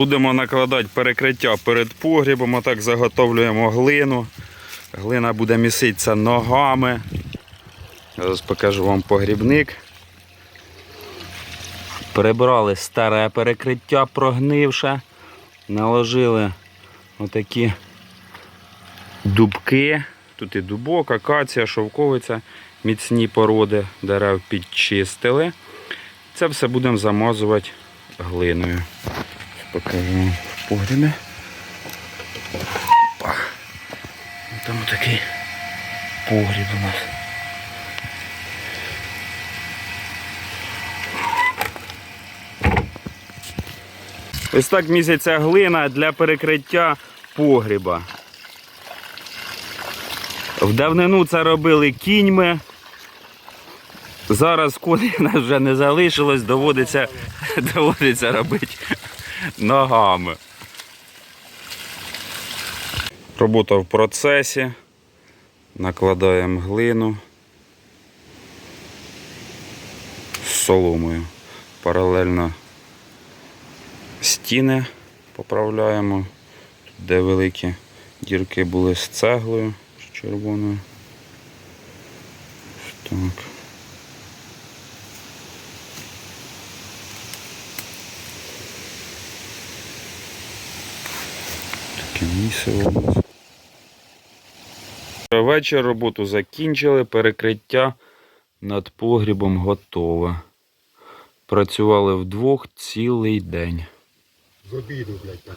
Будемо накладати перекриття перед погрібом, отак заготовлюємо глину. Глина буде міситися ногами. Зараз покажу вам погрібник. Прибрали старе перекриття прогнивше. Наложили отакі дубки. Тут і дубок, акація, шовковиця, міцні породи дерев підчистили. Це все будемо замазувати глиною. Покажу вам в погрібі. Опа. Там такий погріб у нас. Ось так місяця глина для перекриття погріба. В давнину це робили кіньми. Зараз коней нас вже не залишилось, доводиться, доводиться робити ногами. Робота в процесі. Накладаємо глину з соломою. Паралельно стіни поправляємо. Тут, де великі дірки були з цеглою з червоною. Так. У нас. Вечір роботу закінчили, перекриття над погрібом готове. Працювали вдвох цілий день. З обіду, блядь, так.